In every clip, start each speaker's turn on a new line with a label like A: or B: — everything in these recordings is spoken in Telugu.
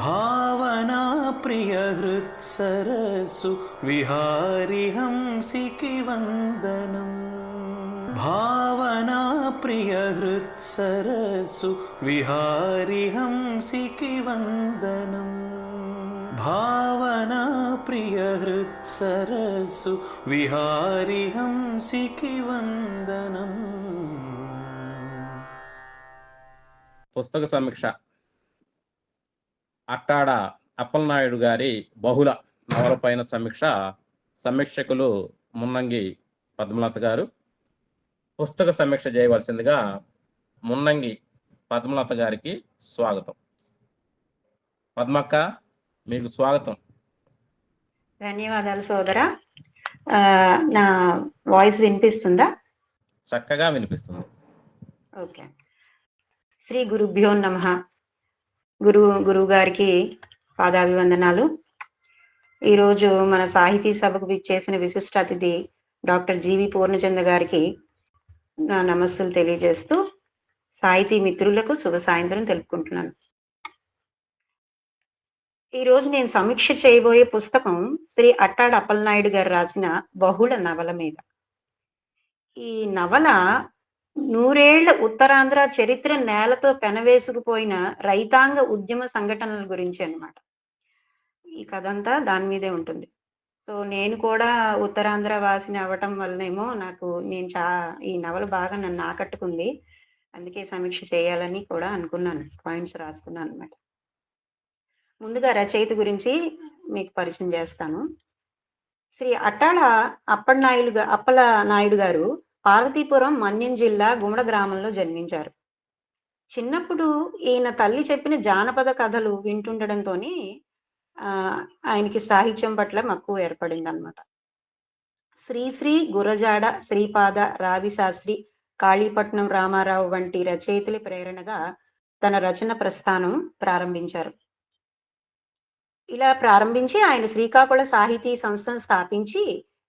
A: భావనా ప్రియ హృత్సరస్సు విహారి హంసికి వందనం భావనా ప్రియ హృత్సరస్సు విహారి హంసికి వందనం భావనా ప్రియ హృత్సరస్సు విహారి హంసికి వందనం
B: పుస్తక సమీక్ష అట్టాడ అప్పలనాయుడు గారి బహుళ నవల పైన సమీక్ష సమీక్షకులు మున్నంగి పద్మలత గారు. పుస్తక సమీక్ష చేయవలసిందిగా మున్నంగి పద్మలత గారికి స్వాగతం. పద్మక్క మీకు స్వాగతం.
C: ధన్యవాదాలు సోదరా. నా వాయిస్ వినిపిస్తుందా?
B: చక్కగా వినిపిస్తుంది.
C: ఓకే. శ్రీ గురుభ్యో నమ. గురు గురువు గారికి పాదాభివందనాలు. ఈరోజు మన సాహితీ సభకు చేసిన విశిష్ట అతిథి డాక్టర్ జీవి పూర్ణచంద్ర గారికి నా నమస్సులు తెలియజేస్తూ సాహితీ మిత్రులకు శుభ సాయంత్రం తెలుపుకుంటున్నాను. ఈరోజు నేను సమీక్ష చేయబోయే పుస్తకం శ్రీ అట్టాడ అప్పలనాయుడు గారు రాసిన బహుళ నవల మీద. ఈ నవల నూరేళ్ళ ఉత్తరాంధ్ర చరిత్ర నేలతో పెనవేసుకుపోయిన రైతాంగ ఉద్యమ సంఘటనల గురించి అనమాట ఈ కథ అంతా దాని మీదే ఉంటుంది. సో నేను కూడా ఉత్తరాంధ్ర వాసిని అవ్వటం వల్లనేమో నాకు నేను చా ఈ నవల బాగా నన్ను ఆకట్టుకుంది. అందుకే సమీక్ష చేయాలని కూడా అనుకున్నాను. పాయింట్స్ రాసుకున్నాను అనమాట ముందుగా రచయిత గురించి మీకు పరిచయం చేస్తాను. శ్రీ అట్టాడ అప్పనాయుడు అప్పల నాయుడు గారు పార్వతీపురం మన్యం జిల్లా గుమడ గ్రామంలో జన్మించారు. చిన్నప్పుడు ఈయన తల్లి చెప్పిన జానపద కథలు వింటుండడంతో ఆయనకి సాహిత్యం పట్ల మక్కువ ఏర్పడింది అనమాట శ్రీశ్రీ గురజాడ శ్రీపాద రావి శాస్త్రి కాళీపట్నం రామారావు వంటి రచయితల ప్రేరణగా తన రచన ప్రస్థానం ప్రారంభించారు. ఇలా ప్రారంభించి ఆయన శ్రీకాకుళ సాహితీ సంస్థను స్థాపించి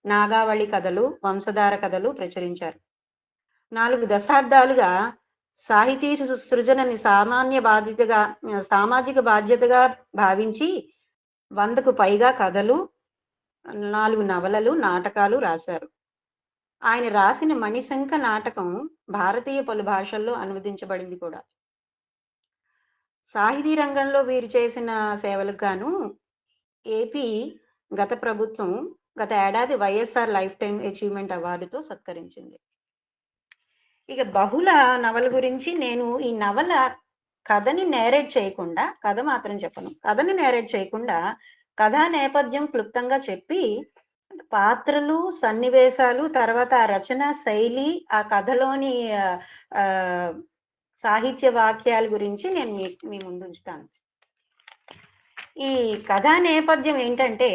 C: నాగావళి కథలు వంశధార కథలు ప్రచురించారు. నాలుగు దశాబ్దాలుగా సాహితీ సృజనని సామాన్య బాధ్యతగా సామాజిక బాధ్యతగా భావించి వందకు పైగా కథలు నాలుగు నవలలు నాటకాలు రాశారు. ఆయన రాసిన మణిశంక నాటకం భారతీయ పలు భాషల్లో అనువదించబడింది కూడా. సాహితీ రంగంలో వీరు చేసిన సేవలకు గాను ఏపీ గత ప్రభుత్వం గత ఏడాది వైఎస్ఆర్ లైఫ్ టైం అచీవ్మెంట్ అవార్డుతో సత్కరించింది. ఇక బహుళ నవల గురించి నేను ఈ నవల కథని నేరేట్ చేయకుండా కథ మాత్రం చెప్పను. కథని నేరేట్ చేయకుండా కథా నేపథ్యం క్లుప్తంగా చెప్పి పాత్రలు సన్నివేశాలు తర్వాత ఆ రచన శైలి ఆ కథలోని సాహిత్య వాక్యాల గురించి నేను మీ మీ ముందు ఉంచుతాను. ఈ కథా నేపథ్యం ఏంటంటే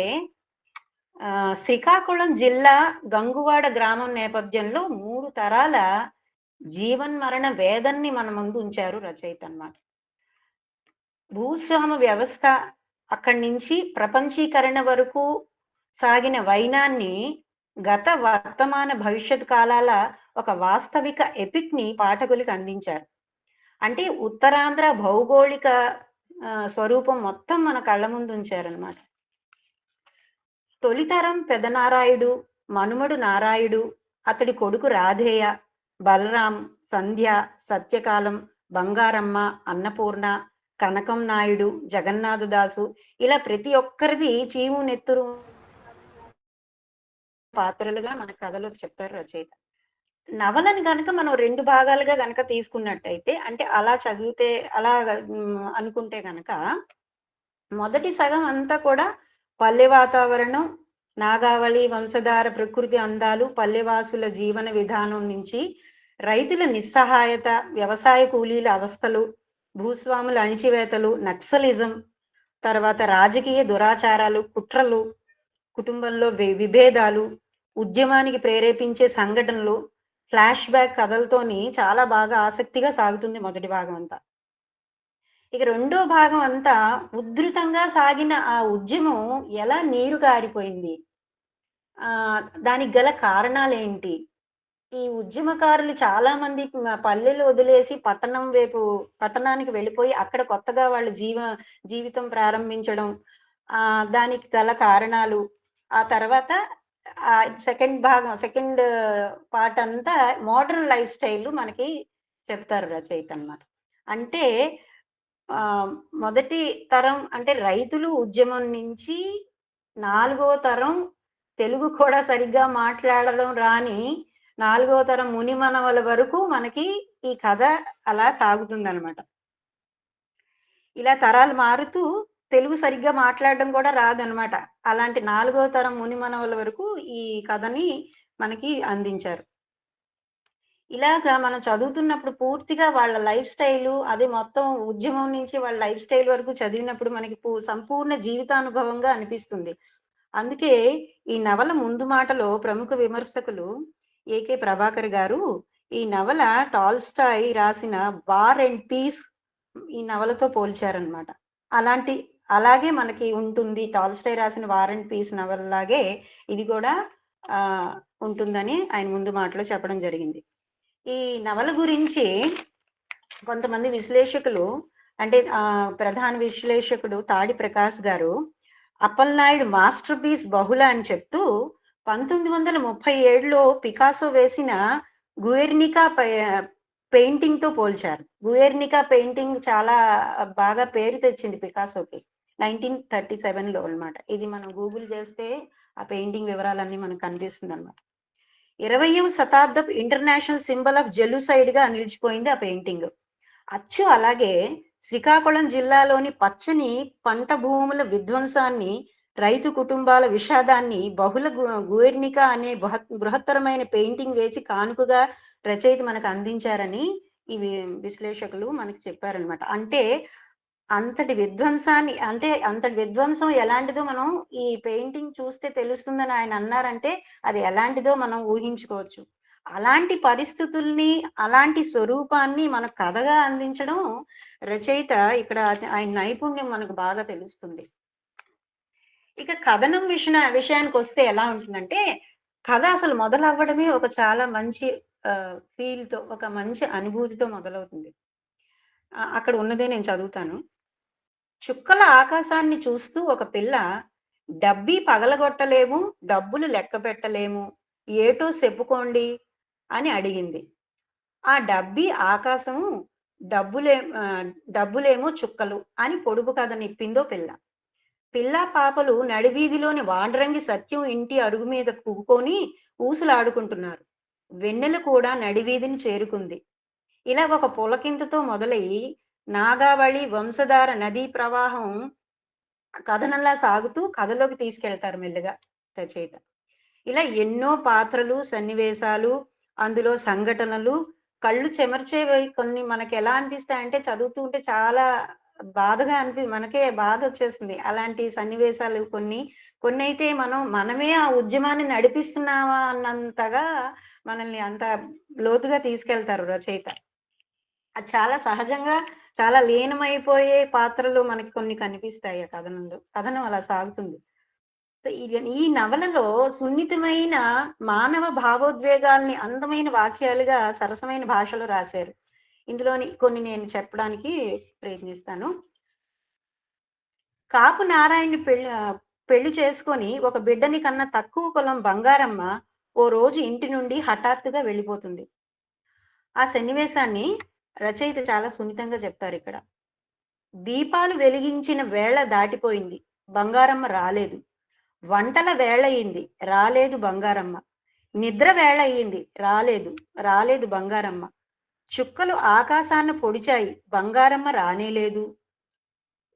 C: శ్రీకాకుళం జిల్లా గంగువాడ గ్రామం నేపథ్యంలో మూడు తరాల జీవన్మరణ వేదన్ని మన ముందు ఉంచారు రచయిత అన్నమాట. భూస్వామ వ్యవస్థ అక్కడి నుంచి ప్రపంచీకరణ వరకు సాగిన వైనాన్ని గత వర్తమాన భవిష్యత్ కాలాల ఒక వాస్తవిక ఎపిక్ని పాఠకులకు అందించారు. అంటే ఉత్తరాంధ్ర భౌగోళిక స్వరూపం మొత్తం మన కళ్ళ ముందు ఉంచారనమాట తొలితరం పెదనారాయుడు మనుమడు నారాయుడు అతడి కొడుకు రాధేయ బలరాం సంధ్య సత్యకాలం బంగారమ్మ అన్నపూర్ణ కనకం నాయుడు జగన్నాథదాసు ఇలా ప్రతి ఒక్కరిది చీము నెత్తురు పాత్రలుగా మన కథలో చెప్తారు రచయిత. నవలని కనుక మనం రెండు భాగాలుగా కనుక తీసుకున్నట్టయితే అంటే అలా చదివితే అలా అనుకుంటే కనుక మొదటి సగం అంతా కూడా పల్లె వాతావరణం నాగావళి వంశధార ప్రకృతి అందాలు పల్లెవాసుల జీవన విధానం నుంచి రైతుల నిస్సహాయత వ్యవసాయ కూలీల అవస్థలు భూస్వాముల అణిచివేతలు నక్సలిజం తర్వాత రాజకీయ దురాచారాలు కుట్రలు కుటుంబంలో విభేదాలు, ఉద్యమానికి ప్రేరేపించే సంఘటనలు, ఫ్లాష్ బ్యాక్ కథలతోని చాలా బాగా ఆసక్తిగా సాగుతుంది మొదటి భాగం అంతా. ఇక రెండో భాగం అంతా ఉధృతంగా సాగిన ఆ ఉద్యమం ఎలా నీరు గారిపోయింది? దానికి గల కారణాలేంటి? ఈ ఉద్యమకారులు చాలా మంది పల్లెలు వదిలేసి పట్టణం వైపు పట్టణానికి వెళ్ళిపోయి అక్కడ కొత్తగా వాళ్ళు జీవ జీవితం ప్రారంభించడం, దానికి గల కారణాలు, ఆ తర్వాత సెకండ్ భాగం సెకండ్ పార్ట్ అంతా మోడర్న్ లైఫ్ స్టైల్ మనకి చెప్తారు రచయిత అన్నమాట. అంటే మొదటి తరం అంటే రైతులు ఉద్యమం నుంచి నాలుగో తరం తెలుగు కూడా సరిగ్గా మాట్లాడడం రాని నాలుగో తరం మునిమనవల వరకు మనకి ఈ కథ అలా సాగుతుందనమాట. ఇలా తరాలు మారుతూ తెలుగు సరిగ్గా మాట్లాడడం కూడా రాదనమాట. అలాంటి నాలుగో తరం మునిమనవల వరకు ఈ కథని మనకి అందించారు. ఇలాగా మనం చదువుతున్నప్పుడు పూర్తిగా వాళ్ళ లైఫ్ స్టైలు అది మొత్తం ఉద్యమం నుంచి వాళ్ళ లైఫ్ స్టైల్ వరకు చదివినప్పుడు మనకి సంపూర్ణ జీవితానుభవంగా అనిపిస్తుంది. అందుకే ఈ నవల ముందు మాటలో ప్రముఖ విమర్శకులు ఏకే ప్రభాకర్ గారు ఈ నవల టాల్‌స్టాయ్ రాసిన బార్ అండ్ పీస్' ఈ నవలతో పోల్చారనమాట. అలాంటి అలాగే మనకి ఉంటుంది. టాల్‌స్టాయ్ రాసిన 'వార్ అండ్ పీస్' నవలలాగే ఇది కూడా ఉంటుందని ఆయన ముందు మాటలో చెప్పడం జరిగింది. ఈ నవల గురించి కొంతమంది విశ్లేషకులు అంటే ప్రధాన విశ్లేషకుడు తాడి ప్రకాష్ గారు అప్పలనాయుడు మాస్టర్ పీస్ 'బహుళ' అని చెప్తూ 1937లో పికాసో వేసిన 'గుయెర్నికా' పే పెయింటింగ్‌తో పోల్చారు. 'గుయెర్నికా' పెయింటింగ్ చాలా బాగా పేరు తెచ్చింది పికాసోకి. 1937లో అన్నమాట. ఇది మనం గూగుల్ చేస్తే ఆ పెయింటింగ్ వివరాలన్నీ మనకు కనిపిస్తుందన్నమాట. 20వ శతాబ్దపు ఇంటర్నేషనల్ సింబల్ ఆఫ్ జెనోసైడ్‌గా నిలిచిపోయింది ఆ పెయింటింగ్. అచ్చు అలాగే శ్రీకాకుళం జిల్లాలోని పచ్చని పంట భూముల విధ్వంసాన్ని, రైతు కుటుంబాల విషాదాన్ని బహుళ గు అనే బృహత్ బృహత్తరమైన పెయింటింగ్ వేసి కానుకగా రచయిత మనకు అందించారని ఈ విశ్లేషకులు మనకు చెప్పారనమాట అంటే అంతటి విధ్వంసాన్ని అంటే అంతటి విధ్వంసం ఎలాంటిదో మనం ఈ పెయింటింగ్ చూస్తే తెలుస్తుందని ఆయన అన్నారంటే అది ఎలాంటిదో మనం ఊహించుకోవచ్చు. అలాంటి పరిస్థితుల్ని, అలాంటి స్వరూపాన్ని మన కథగా అందించడం రచయిత ఇక్కడ ఆయన నైపుణ్యం మనకు బాగా తెలుస్తుంది. ఇక కథనం విషయ విషయానికి వస్తే ఎలా ఉంటుందంటే, కథ అసలు మొదలవ్వడమే ఒక చాలా మంచి ఫీల్‌తో ఒక మంచి అనుభూతితో మొదలవుతుంది. అక్కడ ఉన్నదే నేను చదువుతాను. చుక్కల ఆకాశాన్ని చూస్తూ ఒక పిల్ల డబ్బీ పగలగొట్టలేము, డబ్బులు లెక్కపెట్టలేము, ఏటో చెప్పుకోండి అని అడిగింది. ఆ డబ్బీ ఆకాశము, డబ్బులే డబ్బులేమో చుక్కలు అని పొడుపు కథ నిప్పిందో పిల్ల. పిల్లా పాపలు నడివీధిలోని వాండ్రంగి సత్యం ఇంటి అరుగు మీద కూకొని ఊసులాడుకుంటున్నారు. వెన్నెల కూడా నడివీధిని చేరుకుంది. ఇలా ఒక పులకింతతో మొదలై నాగావళి వంశధార నదీ ప్రవాహం కథనంలా సాగుతూ కథలోకి తీసుకెళ్తారు మెల్లగా రచయిత. ఇలా ఎన్నో పాత్రలు, సన్నివేశాలు, అందులో సంఘటనలు, కళ్ళు చెమర్చేవి కొన్ని మనకి ఎలా అనిపిస్తాయంటే చదువుతూ ఉంటే చాలా బాధగా అనిపి మనకే బాధ వచ్చేసింది అలాంటి సన్నివేశాలు కొన్ని. కొన్ని అయితే మనం మనమే ఆ ఉద్యమాన్ని నడిపిస్తున్నామా అన్నంతగా మనల్ని అంత లోతుగా తీసుకెళ్తారు రచయిత. అది చాలా సహజంగా చాలా లీనమైపోయే పాత్రలు మనకి కొన్ని కనిపిస్తాయి ఆ కథనంలో. కథనం అలా సాగుతుంది. ఇది ఈ నవలలో సున్నితమైన మానవ భావోద్వేగాల్ని అందమైన వాక్యాలుగా సరసమైన భాషలో రాశారు. ఇందులోని కొన్ని నేను చెప్పడానికి ప్రయత్నిస్తాను. కాపు నారాయణ్‌ని పెళ్ళి పెళ్ళి చేసుకొని ఒక బిడ్డని కన్నా తక్కువ కులం బంగారమ్మ ఓ రోజు ఇంటి నుండి హఠాత్తుగా వెళ్ళిపోతుంది. ఆ సన్నివేశాన్ని రచయిత చాలా సున్నితంగా చెప్తారు ఇక్కడ దీపాలు వెలిగించిన వేళ దాటిపోయింది. బంగారమ్మ రాలేదు. వంటల వేళయింది. రాలేదు బంగారమ్మ. నిద్ర వేళయింది. రాలేదు. రాలేదు బంగారమ్మ. చుక్కలు ఆకాశాన్ని పొడిచాయి. బంగారమ్మ రానేలేదు.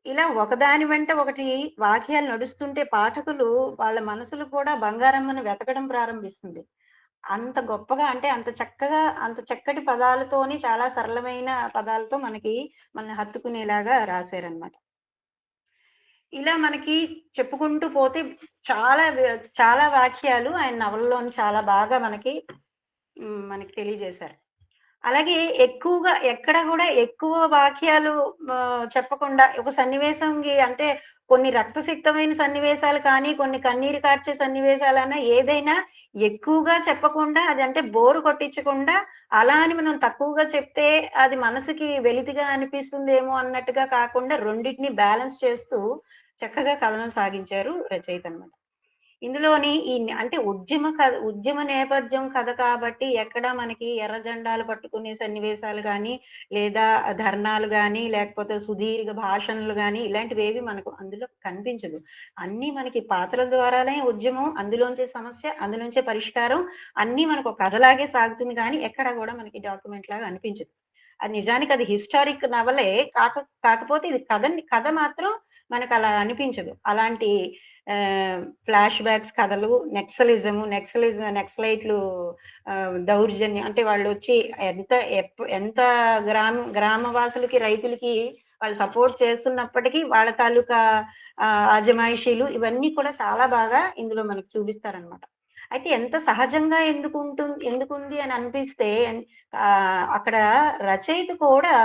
C: ఇలా ఒకదాని వెంట ఒకటి వాక్యాలు నడుస్తుంటే పాఠకులు వాళ్ళ మనసులు కూడా బంగారమ్మను వెతకడం ప్రారంభిస్తుంది. అంత గొప్పగా అంటే అంత చక్కగా అంత చక్కటి పదాలతోని చాలా సరళమైన పదాలతో మనకి మనల్ని హత్తుకునేలాగా రాశారనమాట. ఇలా మనకి చెప్పుకుంటూ పోతే చాలా చాలా వాక్యాలు ఆయన నవలలోని చాలా బాగా మనకి మనకి తెలియజేశారు అలాగే ఎక్కువగా ఎక్కడ కూడా ఎక్కువ వాక్యాలు చెప్పకుండా ఒక సన్నివేశంకి అంటే కొన్ని రక్తసిక్తమైన సన్నివేశాలు కానీ కొన్ని కన్నీరు కార్చే సన్నివేశాలైనా ఏదైనా ఎక్కువగా చెప్పకుండా అది అంటే బోరు కొట్టించకుండా అలా అని మనం తక్కువగా చెప్తే అది మనసుకి వెలితిగా అనిపిస్తుందేమో అన్నట్టుగా కాకుండా రెండింటిని బ్యాలెన్స్ చేస్తూ చక్కగా కథనం సాగించారు రచయిత అన్నమాట. ఇందులోని ఈ అంటే ఉద్యమ కథ ఉద్యమ నేపథ్యం కథ కాబట్టి ఎక్కడ మనకి ఎర్ర జెండాలు పట్టుకునే సన్నివేశాలు కానీ లేదా ధర్నాలు కానీ లేకపోతే సుదీర్ఘ భాషణలు కానీ ఇలాంటివి ఏవి మనకు అందులో కనిపించదు. అన్నీ మనకి పాత్రల ద్వారానే ఉద్యమం అందులోంచే సమస్య అందులోంచే పరిష్కారం అన్నీ మనకు ఒక కథలాగే సాగుతుంది కానీ ఎక్కడ కూడా మనకి డాక్యుమెంట్ లాగా అనిపించదు. అది నిజానికి అది హిస్టారిక్ నవలే కాక కాకపోతే ఇది కథ కథ మాత్రం మనకు అలా అనిపించదు. అలాంటి ఫ్లాష్ బ్యాక్స్ కథలు నెక్సలిజము నెక్సలిజం నెక్సలైట్లు ఆ, దౌర్జన్యం అంటే వాళ్ళు వచ్చి ఎంత ఎంత గ్రామ గ్రామవాసులకి రైతులకి వాళ్ళు సపోర్ట్ చేస్తున్నప్పటికీ వాళ్ళ తాలూకా అజమాయిషీలు ఇవన్నీ కూడా చాలా బాగా ఇందులో మనకు చూపిస్తారనమాట అయితే ఎంత సహజంగా ఎందుకు ఉంటుంది ఎందుకుంది అని అనిపిస్తే ఆ, అక్కడ రచయిత కూడా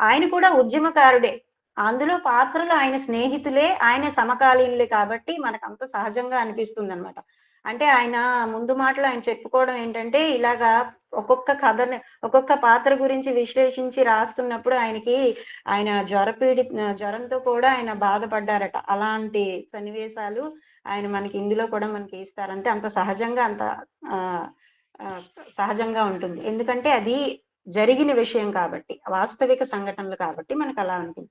C: ఆయన కూడా ఉద్యమకారుడే. అందులో పాత్రలు ఆయన స్నేహితులే ఆయన సమకాలీనులే కాబట్టి మనకు అంత సహజంగా అనిపిస్తుంది అనమాట అంటే ఆయన ముందు మాటలు ఆయన చెప్పుకోవడం ఏంటంటే ఇలాగా ఒక్కొక్క కథని ఒక్కొక్క పాత్ర గురించి విశ్లేషించి రాస్తున్నప్పుడు ఆయనకి ఆయన జ్వరపీడి జ్వరంతో కూడా ఆయన బాధపడ్డారట. అలాంటి సన్నివేశాలు ఆయన మనకి ఇందులో కూడా మనకి ఇస్తారంటే అంత సహజంగా అంత ఆ, సహజంగా ఉంటుంది. ఎందుకంటే అది జరిగిన విషయం కాబట్టి వాస్తవిక సంఘటనలు కాబట్టి మనకు అలా ఉంటుంది.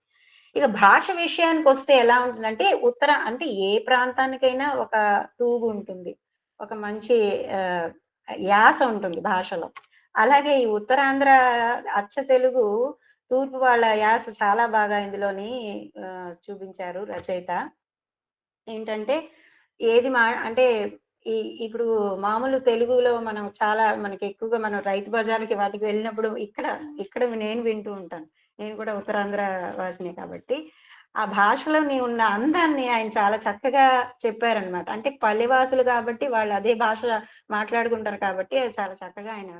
C: ఇక భాష విషయానికి వస్తే ఎలా ఉంటుందంటే ఉత్తర అంటే ఏ ప్రాంతానికైనా ఒక తూగు ఉంటుంది. ఒక మంచి యాస ఉంటుంది భాషలో. అలాగే ఈ ఉత్తరాంధ్ర అచ్చ తెలుగు తూర్పు వాళ్ళ యాస చాలా బాగా ఇందులోని చూపించారు రచయిత. ఏంటంటే ఏది మా అంటే ఈ ఇప్పుడు మామూలు తెలుగులో మనం చాలా మనకి ఎక్కువగా మనం రైతు బజార్కి వాటికి వెళ్ళినప్పుడు ఇక్కడ ఇక్కడ నేను వింటూ ఉంటాను. నేను కూడా ఉత్తరాంధ్ర వాసినే కాబట్టి. ఆ భాషలోని ఉన్న అందాన్ని ఆయన చాలా చక్కగా చెప్పారనమాట అంటే పల్లెవాసులు కాబట్టి వాళ్ళు అదే భాష మాట్లాడుకుంటారు కాబట్టి అది చాలా చక్కగా ఆయన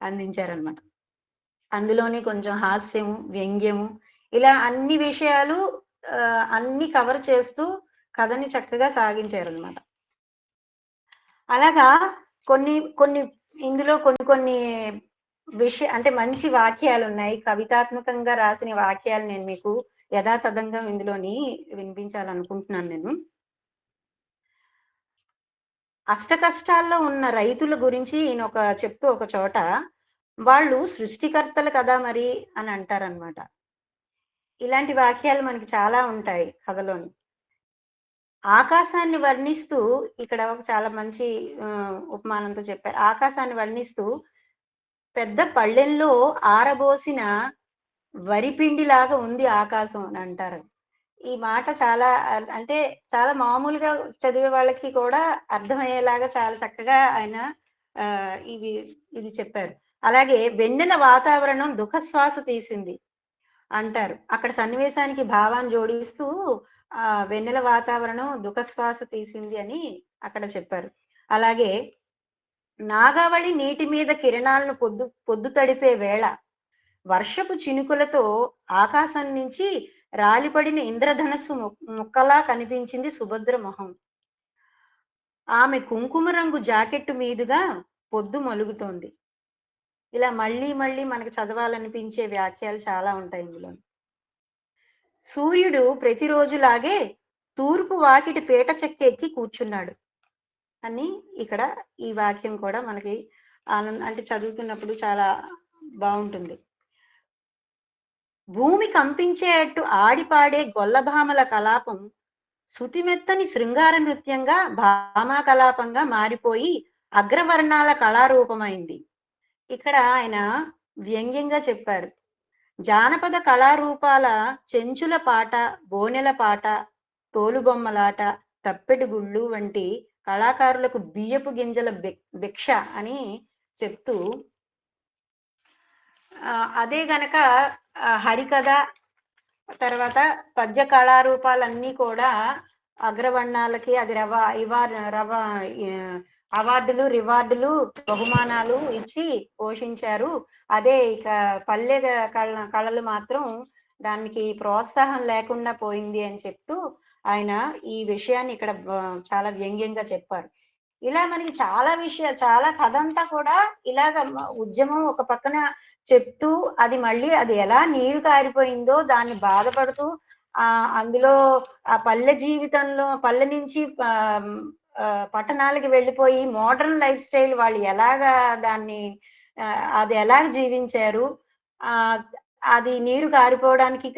C: అందించారనమాట అందులోని కొంచెం హాస్యము వ్యంగ్యము ఇలా అన్ని విషయాలు అన్ని కవర్ చేస్తూ కథని చక్కగా సాగించారనమాట అలాగా కొన్ని కొన్ని ఇందులో కొన్ని కొన్ని విషయ అంటే మంచి వాక్యాలు ఉన్నాయి కవితాత్మకంగా రాసిన వాక్యాలు నేను మీకు యథాతథంగా ఇందులోని వినిపించాలనుకుంటున్నాను నేను. అష్ట కష్టాల్లో ఉన్న రైతుల గురించి ఈయన ఒక చెప్తూ ఒక చోట వాళ్ళు సృష్టికర్తలు కదా మరి? అని అంటారనమాట ఇలాంటి వాక్యాలు మనకి చాలా ఉంటాయి కథలోని. ఆకాశాన్ని వర్ణిస్తూ ఇక్కడ ఒక చాలా మంచి ఉపమానంతో చెప్పారు. ఆకాశాన్ని వర్ణిస్తూ పెద్ద పళ్ళెంలో ఆరబోసిన వరిపిండిలాగా ఉంది ఆకాశం అని అంటారు. ఈ మాట చాలా అంటే చాలా మామూలుగా చదివే వాళ్ళకి కూడా అర్థమయ్యేలాగా చాలా చక్కగా ఆయన ఇవి ఇది చెప్పారు. అలాగే వెన్నెల వాతావరణం దుఃఖశ్వాస తీసింది అంటారు. అక్కడ సన్నివేశానికి భావాన్ని జోడిస్తూ ఆ వెన్నెల వాతావరణం దుఃఖశ్వాస తీసింది అని అక్కడ చెప్పారు. అలాగే నాగావళి నీటి మీద కిరణాలను పొద్దు పొద్దు తడిపే వేళ వర్షపు చినుకులతో ఆకాశం నుంచి రాలిపడిన ఇంద్రధనస్సు ము- ముక్కలా కనిపించింది సుభద్ర మొహం ఆమె కుంకుమ రంగు జాకెట్టు మీదుగా పొద్దు మలుగుతోంది. ఇలా మళ్ళీ మళ్ళీ మనకు చదవాలనిపించే వ్యాఖ్యలు చాలా ఉంటాయి ఇందులో. సూర్యుడు ప్రతిరోజులాగే తూర్పు వాకిటి పీట చెక్క ఎక్కి కూర్చున్నాడు. అని ఇక్కడ ఈ వాక్యం కూడా మనకి ఆనంద అంటే చదువుతున్నప్పుడు చాలా బాగుంటుంది. భూమి కంపించేట్టు ఆడిపాడే గొల్లభామల కలాపం శృతిమెత్తని శృంగార నృత్యంగా భామా కలాపంగా మారిపోయి అగ్రవర్ణాల కళారూపమైంది. ఇక్కడ ఆయన వ్యంగ్యంగా చెప్పారు. జానపద కళారూపాల చెంచుల పాట బోనెల పాట తోలుబొమ్మలాట తప్పెటి గుళ్ళు వంటి కళాకారులకు బియ్యపు గింజల భిక్ష అని చెప్తూ ఆ, అదే గనక హరికథ తర్వాత పద్య కళారూపాలన్నీ కూడా అగ్రవర్ణాలకి అది రవ ఇవార్ రవ అవార్డులు రివార్డులు బహుమానాలు ఇచ్చి పోషించారు. అదే ఇక పల్లె కళ కళలు మాత్రం దానికి ప్రోత్సాహం లేకుండా పోయింది అని చెప్తూ ఆయన ఈ విషయాన్ని ఇక్కడ చాలా వ్యంగ్యంగా చెప్పారు. ఇలా మనకి చాలా విషయాలు చాలా కథ అంతా కూడా ఇలాగ ఉద్యమం ఒక పక్కన చెప్తూ అది మళ్ళీ అది ఎలా నీరు కారిపోయిందో దాన్ని బాధపడుతూ ఆ అందులో ఆ పల్లె జీవితంలో పల్లె నుంచి పట్టణాలకి వెళ్ళిపోయి మోడర్న్ లైఫ్ స్టైల్ వాళ్ళు ఎలాగా దాన్ని అది ఎలాగ జీవించారు ఆ అది నీరు కారిపోవడానికి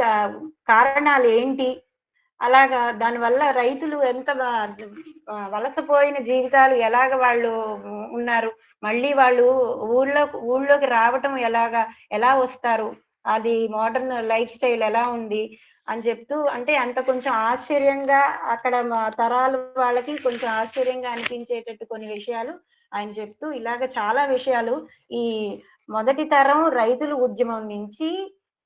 C: కారణాలు ఏంటి అలాగా దానివల్ల రైతులు ఎంత వలసపోయిన జీవితాలు ఎలాగ వాళ్ళు ఉన్నారు? మళ్ళీ వాళ్ళు ఊళ్ళో ఊళ్ళోకి రావటం ఎలాగా ఎలా వస్తారు? అది మోడర్న్ లైఫ్ స్టైల్ ఎలా ఉంది? అని చెప్తూ అంటే అంత కొంచెం ఆశ్చర్యంగా అక్కడ మా తరాలు వాళ్ళకి కొంచెం ఆశ్చర్యంగా అనిపించేటట్టు కొన్ని విషయాలు ఆయన చెప్తూ ఇలాగ చాలా విషయాలు ఈ మొదటి తరం రైతుల ఉద్యమం నుంచి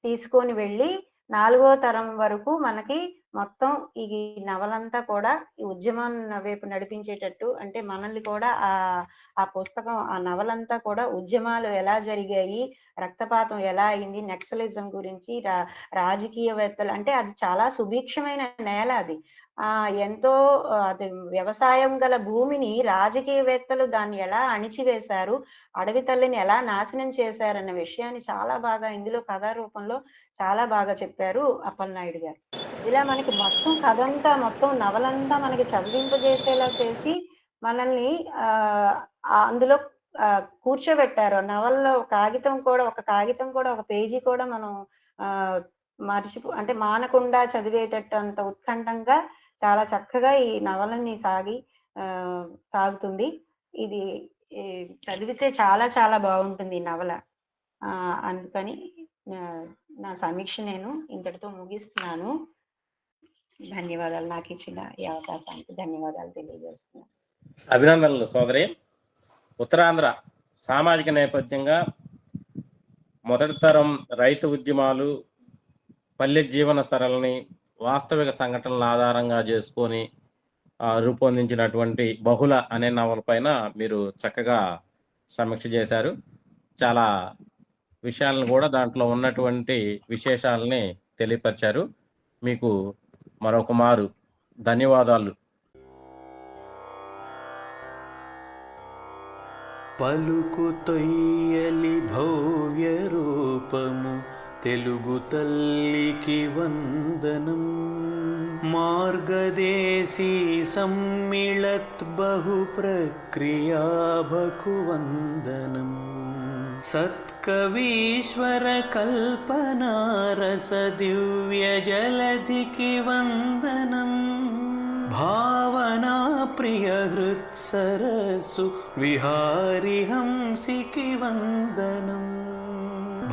C: తీసుకొని వెళ్ళి నాలుగో తరం వరకు మనకి మొత్తం ఈ నవలంతా కూడా ఈ ఉద్యమం వైపు నడిపించేటట్టు అంటే మనల్ని కూడా ఆ ఆ పుస్తకం ఆ నవలంతా కూడా ఉద్యమాలు ఎలా జరిగాయి రక్తపాతం ఎలా అయింది నక్సలిజం గురించి రా రాజకీయవేత్తలు అంటే అది చాలా సుభిక్షమైన నేల అది. ఆ ఎంతో అది వ్యవసాయం గల భూమిని రాజకీయవేత్తలు దాన్ని ఎలా అణిచివేశారు అడవి తల్లిని ఎలా నాశనం చేశారన్న విషయాన్ని చాలా బాగా ఇందులో కథారూపంలో చాలా బాగా చెప్పారు అప్పలనాయుడు గారు. ఇలా మనకి మొత్తం కథ అంతా మొత్తం నవలంతా మనకి చదివింపజేసేలా చేసి మనల్ని ఆ అందులో కూర్చోబెట్టారు. ఆ నవల్లో కాగితం కూడా ఒక కాగితం కూడా ఒక పేజీ కూడా మనం ఆ మర్చిపో అంటే మానకుండా చదివేటట్టు అంత ఉత్కంఠంగా చాలా చక్కగా ఈ నవలని సాగి సాగుతుంది. ఇది చదివితే చాలా చాలా బాగుంటుంది ఈ నవల. అందుకని నా సమీక్ష నేను ఇంతటితో ముగిస్తున్నాను. ధన్యవాదాలు. నాకు ఇచ్చిన ఈ అవకాశానికి ధన్యవాదాలు తెలియజేస్తున్నాను.
B: అభినందనలు సోదరి. ఉత్తరాంధ్ర సామాజిక నేపథ్యంగా మొదటి తరం రైతు ఉద్యమాలు పల్లె జీవన సరళని వాస్తవిక సంఘటనల ఆధారంగా చేసుకొని రూపొందించినటువంటి బహుళ అనే నవల పైన మీరు చక్కగా సమీక్ష చేశారు. చాలా విషయాలను కూడా దాంట్లో ఉన్నటువంటి విశేషాలని తెలియపరిచారు. మీకు మరొక మారు. ధన్యవాదాలు.
A: పలుకు తొయ్యలి భవ్య రూపము తెలుగు తల్లికి వందనం. మార్గదేశీ సమ్మిళత్ బహు ప్రక్రియాభకు వందనం సత్కవీశ్వర కల్పనారస దివ్య జలధికి వందనం. భావనా ప్రియ హృత్సరసు విహారి హంసికి వందనం.